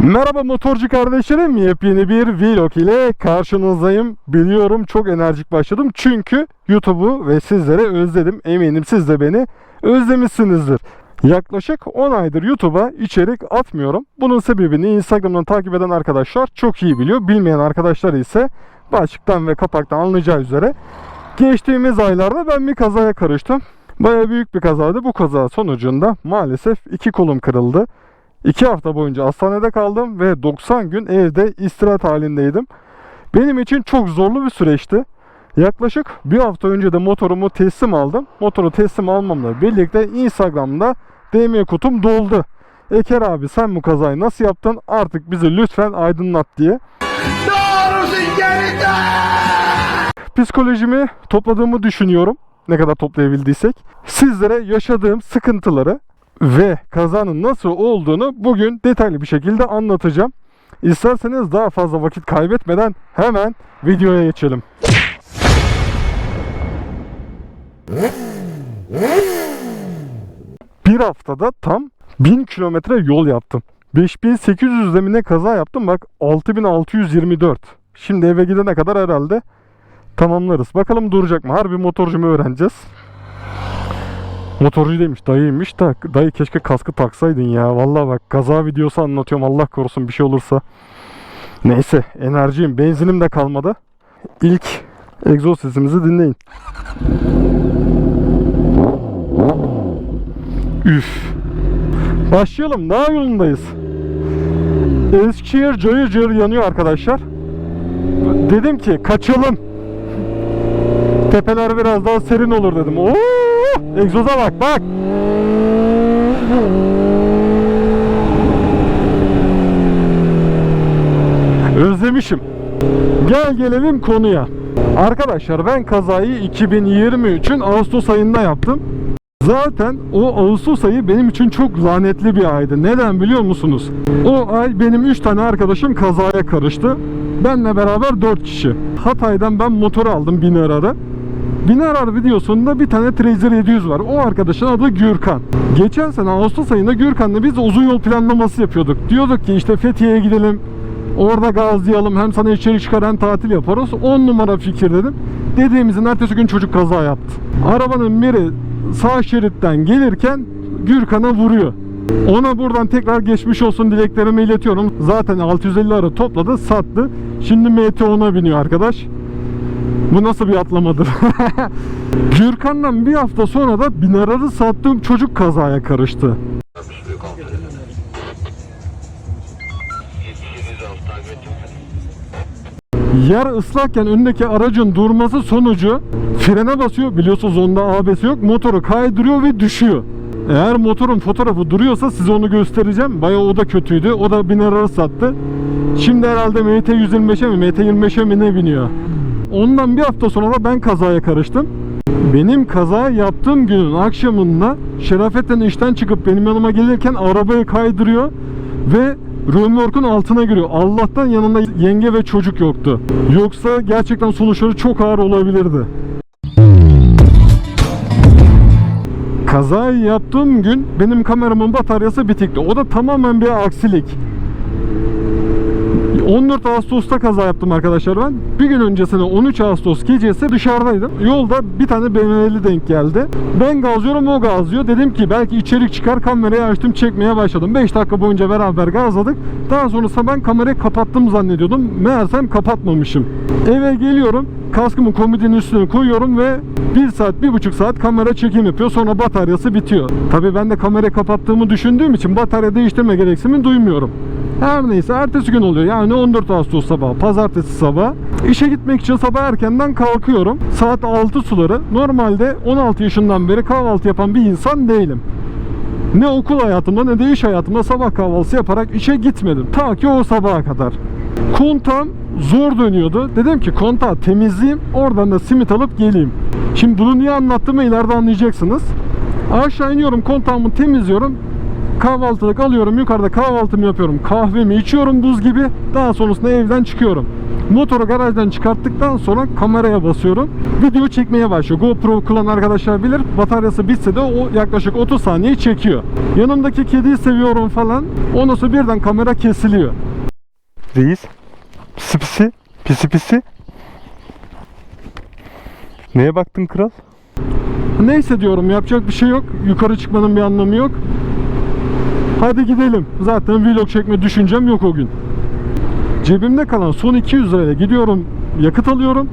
Merhaba motorcu kardeşlerim. Yepyeni bir vlog ile karşınızdayım. Biliyorum çok enerjik başladım. Çünkü YouTube'u ve sizlere özledim. Eminim siz de beni özlemişsinizdir. Yaklaşık 10 aydır YouTube'a içerik atmıyorum. Bunun sebebini Instagram'dan takip eden arkadaşlar çok iyi biliyor. Bilmeyen arkadaşlar ise başlıktan ve kapaktan anlayacağı üzere geçtiğimiz aylarda ben bir kazaya karıştım. Baya büyük bir kazaydı. Bu kaza sonucunda maalesef iki kolum kırıldı. 2 hafta boyunca hastanede kaldım ve 90 gün evde istirahat halindeydim. Benim için çok zorlu bir süreçti. Yaklaşık bir hafta önce de motorumu teslim aldım. Motoru teslim almamla birlikte Instagram'da DM kutum doldu. Eker abi sen bu kazayı nasıl yaptın? Artık bizi lütfen aydınlat diye. Psikolojimi topladığımı düşünüyorum. Ne kadar toplayabildiysek. Sizlere yaşadığım sıkıntıları ve kazanın nasıl olduğunu bugün detaylı bir şekilde anlatacağım. İsterseniz daha fazla vakit kaybetmeden hemen videoya geçelim. Bir haftada tam 1000 kilometre yol yaptım. 5800 zemine kaza yaptım. Bak 6624. Şimdi eve gidene kadar herhalde tamamlarız. Bakalım duracak mı? Harbi motorcu mu öğreneceğiz? Motorcu demiş dayıymış da dayı keşke kaskı taksaydın ya. Vallahi bak kaza videosu anlatıyorum Allah korusun bir şey olursa. Neyse enerjiyim benzinim de kalmadı. İlk egzoz sesimizi dinleyin. Üf. Başlayalım. Dağ yolundayız. Eskişehir cayır cayır yanıyor arkadaşlar. Dedim ki kaçalım. Tepeler biraz daha serin olur dedim. Oo! Egzoza bak bak. Özlemişim. Gel gelelim konuya. Arkadaşlar ben kazayı 2023'ün Ağustos ayında yaptım. Zaten o Ağustos ayı benim için çok lanetli bir aydı. Neden biliyor musunuz? O ay benim 3 tane arkadaşım kazaya karıştı. Benle beraber 4 kişi. Hatay'dan ben motor aldım Binerar'ı. Binarar videosunda bir tane Trazer 700 var. O arkadaşın adı Gürkan. Geçen sene Ağustos ayında Gürkan'la biz uzun yol planlaması yapıyorduk. Diyorduk ki işte Fethiye'ye gidelim. Orada gazlayalım. Hem sana içeri çıkar hem tatil yaparız. 10 numara fikir dedim. Dediğimizin ertesi gün çocuk kaza yaptı. Arabanın biri sağ şeritten gelirken Gürkan'a vuruyor. Ona buradan tekrar geçmiş olsun dileklerimi iletiyorum. Zaten 650 arı topladı, sattı. Şimdi MT10'a biniyor arkadaş. Bu nasıl bir atlamadır? Gürkan'dan bir hafta sonra da Binarar'ı sattığım çocuk kazaya karıştı. Yer ıslakken önündeki aracın durması sonucu frene basıyor. Biliyorsunuz onda ABS yok. Motoru kaydırıyor ve düşüyor. Eğer motorun fotoğrafı duruyorsa size onu göstereceğim. Bayağı o da kötüydü. O da Binarar'ı sattı. Şimdi herhalde MT-125'e mi MT-25'e mi ne biniyor? Ondan bir hafta sonra da ben kazaya karıştım. Benim kaza yaptığım günün akşamında Şerafettin işten çıkıp benim yanıma gelirken arabayı kaydırıyor ve römorkun altına giriyor. Allah'tan yanında yenge ve çocuk yoktu. Yoksa gerçekten sonuçları çok ağır olabilirdi. Kazayı yaptığım gün benim kameramın bataryası bitikti. O da tamamen bir aksilik. 14 Ağustos'ta kaza yaptım arkadaşlar ben. Bir gün öncesine 13 Ağustos gecesi dışarıdaydım. Yolda bir tane BMW'li denk geldi. Ben gazlıyorum o gazlıyor. Dedim ki belki içerik çıkar kamerayı açtım çekmeye başladım. 5 dakika boyunca beraber gazladık. Daha sonrasında ben kamerayı kapattım zannediyordum. Meğersem kapatmamışım. Eve geliyorum. Kaskımı komodinin üstüne koyuyorum ve 1 saat, 1,5 saat kamera çekim yapıyor. Sonra bataryası bitiyor. Tabii ben de kamerayı kapattığımı düşündüğüm için batarya değiştirme gereksinimi duymuyorum. Her neyse ertesi gün oluyor. Yani 14 Ağustos sabahı, pazartesi sabahı. İşe gitmek için sabah erkenden kalkıyorum. Saat 6 suları. Normalde 16 yaşından beri kahvaltı yapan bir insan değilim. Ne okul hayatımda ne de iş hayatımda sabah kahvaltısı yaparak işe gitmedim. Ta ki o sabaha kadar. Kontağım zor dönüyordu. Dedim ki kontağı temizleyeyim. Oradan da simit alıp geleyim. Şimdi bunu niye anlattığımı ileride anlayacaksınız. Aşağı iniyorum kontağımı temizliyorum. Kahvaltılık alıyorum yukarıda kahvaltımı yapıyorum kahvemi içiyorum buz gibi daha sonrasında evden çıkıyorum Motoru garajdan çıkarttıktan sonra kameraya basıyorum. Video çekmeye başlıyor. GoPro kullanan arkadaşlar bilir. Bataryası bitse de o yaklaşık 30 saniye çekiyor. Yanımdaki kediyi seviyorum falan. Ondan sonra birden kamera kesiliyor. Reis. Pisi pisi. Pisi pisi. Neye baktın kral? Neyse diyorum yapacak bir şey yok. Yukarı çıkmanın bir anlamı yok. Hadi gidelim. Zaten vlog çekme düşüncem yok o gün. Cebimde kalan son 200 lirayla gidiyorum yakıt alıyorum.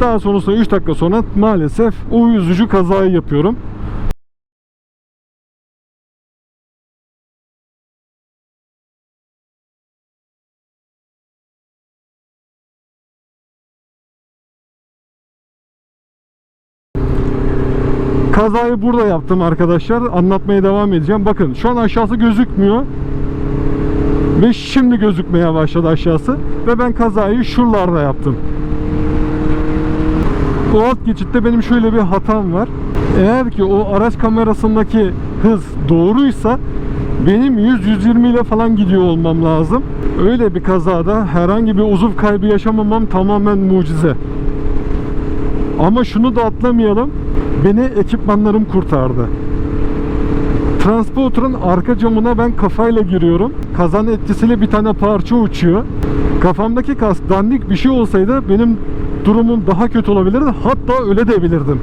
Daha sonrasında 3 dakika sonra maalesef o üzücü kazayı yapıyorum. Kazayı burada yaptım arkadaşlar. Anlatmaya devam edeceğim. Bakın şu an aşağısı gözükmüyor. Ve şimdi gözükmeye başladı aşağısı. Ve ben kazayı şuralarda yaptım. Bu alt geçitte benim şöyle bir hatam var. Eğer ki o araç kamerasındaki hız doğruysa benim 100-120 ile falan gidiyor olmam lazım. Öyle bir kazada herhangi bir uzuv kaybı yaşamamam tamamen mucize. Ama şunu da atlamayalım. Beni ekipmanlarım kurtardı. Transporter'ın arka camına ben kafayla giriyorum. Kazan etkisiyle bir tane parça uçuyor. Kafamdaki kask dandik bir şey olsaydı benim durumum daha kötü olabilirdi. Hatta öyle de bilirdim.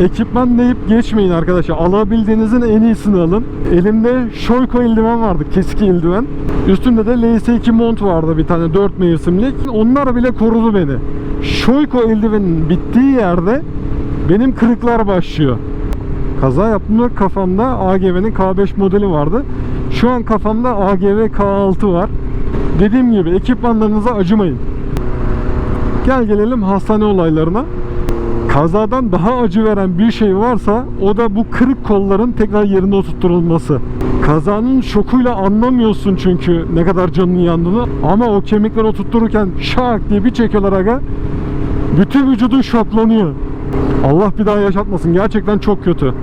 Ekipman deyip geçmeyin arkadaşlar. Alabildiğinizin en iyisini alın. Elimde Shoyko eldiven vardı. Keski eldiven. Üstümde de LS2 mont vardı bir tane 4 mevsimlik. Onlar bile korudu beni. Shoyko eldivenin bittiği yerde benim kırıklar başlıyor. Kaza yaptığımda kafamda AGV'nin K5 modeli vardı. Şu an kafamda AGV K6 var. Dediğim gibi ekipmanlarınıza acımayın. Gel gelelim hastane olaylarına. Kazadan daha acı veren bir şey varsa o da bu kırık kolların tekrar yerine oturtulması. Kazanın şokuyla anlamıyorsun çünkü ne kadar canının yandığını ama o kemikleri oturttururken şak diye bir çekiyorlar aga. Bütün vücudun şoklanıyor. Allah bir daha yaşatmasın. Gerçekten çok kötü.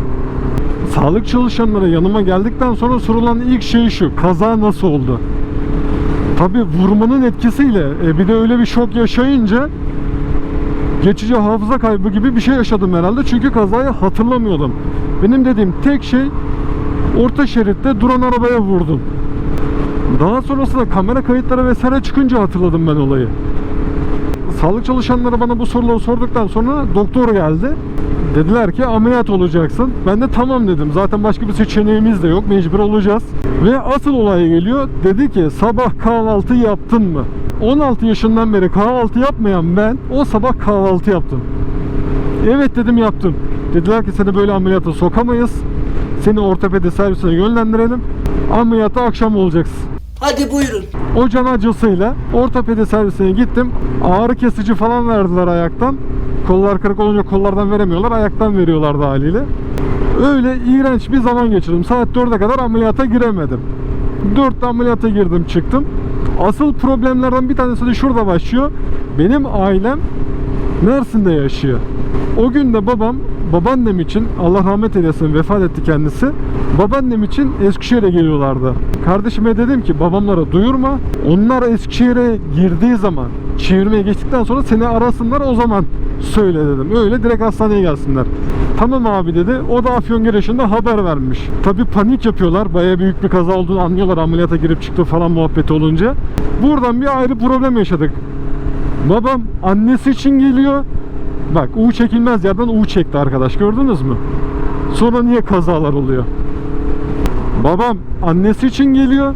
Sağlık çalışanları yanıma geldikten sonra sorulan ilk şey şu. Kaza nasıl oldu? Tabi vurmanın etkisiyle e, bir de öyle bir şok yaşayınca geçici hafıza kaybı gibi bir şey yaşadım herhalde. Çünkü kazayı hatırlamıyordum. Benim dediğim tek şey orta şeritte duran arabaya vurdum. Daha sonrasında kamera kayıtları vesaire çıkınca hatırladım ben olayı. Sağlık çalışanları bana bu soruları sorduktan sonra doktor geldi. Dediler ki ameliyat olacaksın. Ben de tamam dedim. Zaten başka bir seçeneğimiz de yok. Mecbur olacağız. Ve asıl olay geliyor. Dedi ki sabah kahvaltı yaptın mı? 16 yaşından beri kahvaltı yapmayan ben o sabah kahvaltı yaptım. Evet dedim yaptım. Dediler ki seni böyle ameliyata sokamayız. Seni ortopedi servisine yönlendirelim. Ameliyata akşam olacaksın. Hadi buyurun. O can acısıyla ortopedi servisine gittim. Ağrı kesici falan verdiler ayaktan. Kollar kırık olunca kollardan veremiyorlar. Ayaktan veriyorlardı haliyle. Öyle iğrenç bir zaman geçirdim. Saat 4'e kadar ameliyata giremedim. 4'te ameliyata girdim çıktım. Asıl problemlerden bir tanesi de şurada başlıyor. Benim ailem Mersin'de yaşıyor. O gün de babam babaannem için Allah rahmet eylesin vefat etti kendisi. Babaannem için Eskişehir'e geliyorlardı. Kardeşime dedim ki babamlara duyurma. Onlar Eskişehir'e girdiği zaman çevirmeye geçtikten sonra seni arasınlar o zaman söyle dedim. Öyle direkt hastaneye gelsinler. Tamam abi dedi. O da Afyonkarahisar'da haber vermiş. Tabi panik yapıyorlar. Baya büyük bir kaza olduğunu anlıyorlar. Ameliyata girip çıktı falan muhabbeti olunca. Buradan bir ayrı problem yaşadık. Babam annesi için geliyor. Bak U çekilmez yerden U çekti arkadaş gördünüz mü? Sonra niye kazalar oluyor? Babam annesi için geliyor.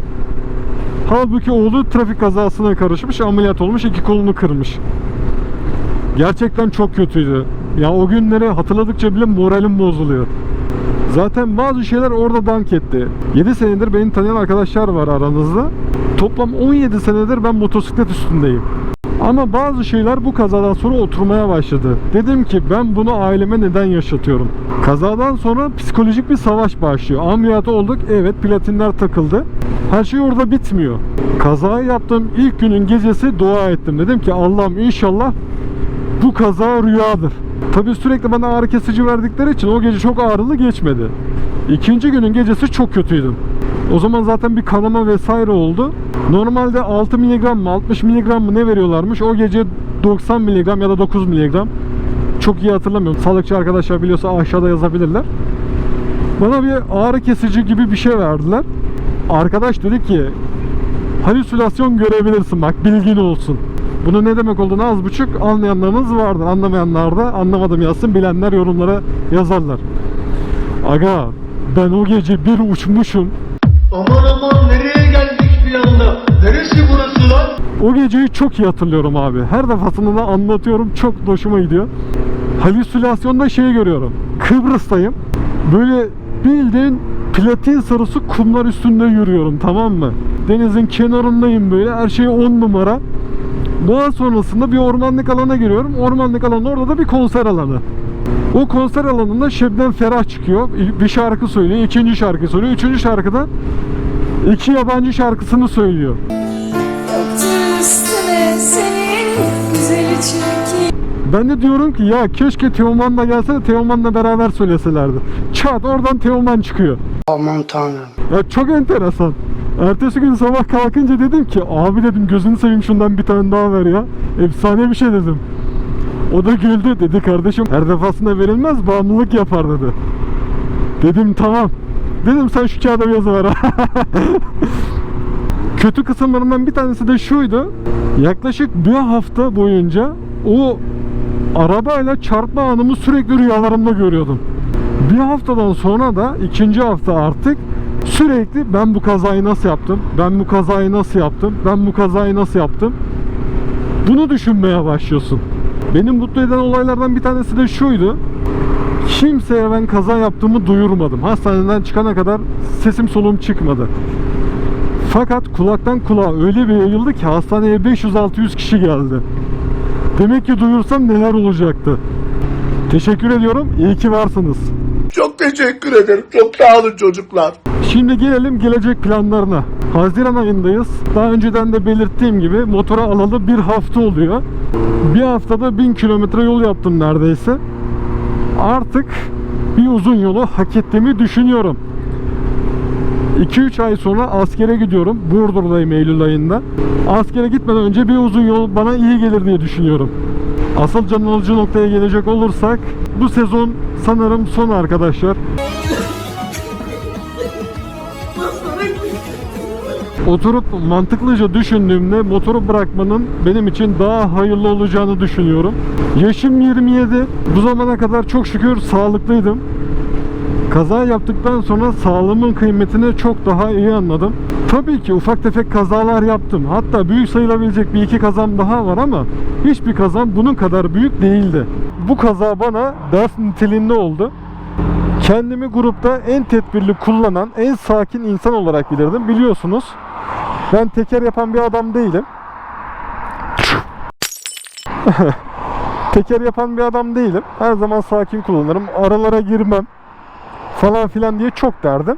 Halbuki oğlu trafik kazasına karışmış, ameliyat olmuş, iki kolunu kırmış. Gerçekten çok kötüydü. Ya o günleri hatırladıkça bile moralim bozuluyor. Zaten bazı şeyler orada dank etti. 7 senedir beni tanıyan arkadaşlar var aranızda. Toplam 17 senedir ben motosiklet üstündeyim. Ama bazı şeyler bu kazadan sonra oturmaya başladı. Dedim ki ben bunu aileme neden yaşatıyorum? Kazadan sonra psikolojik bir savaş başlıyor. Ameliyat olduk. Evet platinler takıldı. Her şey orada bitmiyor. Kazayı yaptığım ilk günün gecesi dua ettim. Dedim ki Allah'ım inşallah bu kaza rüyadır. Tabi sürekli bana ağrı kesici verdikleri için o gece çok ağrılı geçmedi. İkinci günün gecesi çok kötüydüm. O zaman zaten bir kanama vesaire oldu. Normalde 6 mg mı 60 mg mı ne veriyorlarmış? O gece 90 mg ya da 9 mg. Çok iyi hatırlamıyorum. Sağlıkçı arkadaşlar biliyorsa aşağıda yazabilirler. Bana bir ağrı kesici gibi bir şey verdiler. Arkadaş dedi ki halüsinasyon görebilirsin bak bilgin olsun. Bunun ne demek olduğunu az buçuk anlayanlarınız vardır. Anlamayanlar da anlamadım yazsın. Bilenler yorumlara yazarlar. Aga ben o gece bir uçmuşum. Aman aman nereye geldik bir anda? Neresi burası lan? O geceyi çok iyi hatırlıyorum abi. Her defasında da anlatıyorum. Çok hoşuma gidiyor. Halüsinasyonda şey görüyorum. Kıbrıs'tayım. Böyle bildiğin platin sarısı kumlar üstünde yürüyorum tamam mı? Denizin kenarındayım böyle. Her şey on numara. Daha sonrasında bir ormanlık alana giriyorum. Ormanlık alan orada da bir konser alanı. O konser alanında Şebnem Ferah çıkıyor. Bir şarkı söylüyor. ikinci şarkı söylüyor. Üçüncü şarkıda iki yabancı şarkısını söylüyor. Ben de diyorum ki ya keşke Teoman da gelse de Teoman'la beraber söyleselerdi. Çat oradan Teoman çıkıyor. Aman tanrım. Ya çok enteresan. Ertesi gün sabah kalkınca dedim ki abi dedim gözünü seveyim şundan bir tane daha ver ya. Efsane bir şey dedim. O da güldü dedi kardeşim her defasında verilmez bağımlılık yapar dedi. Dedim tamam. Dedim sen şu kağıda bir yazı ver. Kötü kısımlarından bir tanesi de şuydu. Yaklaşık bir hafta boyunca o arabayla çarpma anımı sürekli rüyalarımda görüyordum. Bir haftadan sonra da ikinci hafta artık sürekli ben bu kazayı nasıl yaptım? Ben bu kazayı nasıl yaptım? Ben bu kazayı nasıl yaptım? Bunu düşünmeye başlıyorsun. Benim mutlu eden olaylardan bir tanesi de şuydu. Kimseye ben kaza yaptığımı duyurmadım. Hastaneden çıkana kadar sesim soluğum çıkmadı. Fakat kulaktan kulağa öyle bir yayıldı ki hastaneye 500-600 kişi geldi. Demek ki duyursam neler olacaktı. Teşekkür ediyorum. İyi ki varsınız. Çok teşekkür ederim. Çok sağ olun çocuklar. Şimdi gelelim gelecek planlarına. Haziran ayındayız. Daha önceden de belirttiğim gibi motora alalı bir hafta oluyor. Bir haftada 1000 kilometre yol yaptım neredeyse. Artık bir uzun yolu hak ettiğimi düşünüyorum. 2-3 ay sonra askere gidiyorum. Burdur'dayım Eylül ayında. Askere gitmeden önce bir uzun yol bana iyi gelir diye düşünüyorum. Asıl can alıcı noktaya gelecek olursak bu sezon sanırım son arkadaşlar. Oturup mantıklıca düşündüğümde motoru bırakmanın benim için daha hayırlı olacağını düşünüyorum. Yaşım 27. Bu zamana kadar çok şükür sağlıklıydım. Kaza yaptıktan sonra sağlığımın kıymetini çok daha iyi anladım. Tabii ki ufak tefek kazalar yaptım. Hatta büyük sayılabilecek bir iki kazam daha var ama hiçbir kazam bunun kadar büyük değildi. Bu kaza bana ders niteliğinde oldu. Kendimi grupta en tedbirli kullanan, en sakin insan olarak bilirdim. Biliyorsunuz ben teker yapan bir adam değilim. teker yapan bir adam değilim. Her zaman sakin kullanırım. Aralara girmem falan filan diye çok derdim.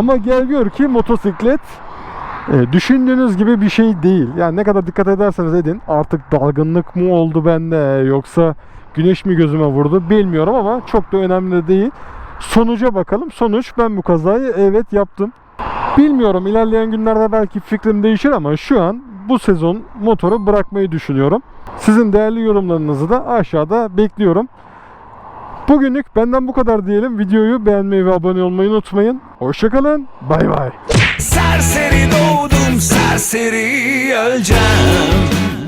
Ama gel gör ki motosiklet e, düşündüğünüz gibi bir şey değil. Yani ne kadar dikkat ederseniz edin artık dalgınlık mı oldu bende yoksa güneş mi gözüme vurdu bilmiyorum ama çok da önemli değil. Sonuca bakalım. Sonuç ben bu kazayı evet yaptım. Bilmiyorum ilerleyen günlerde belki fikrim değişir ama şu an bu sezon motoru bırakmayı düşünüyorum. Sizin değerli yorumlarınızı da aşağıda bekliyorum. Bugünlük benden bu kadar diyelim. Videoyu beğenmeyi ve abone olmayı unutmayın. Hoşçakalın. Bay bay. Serseri doğdum serseri öleceğim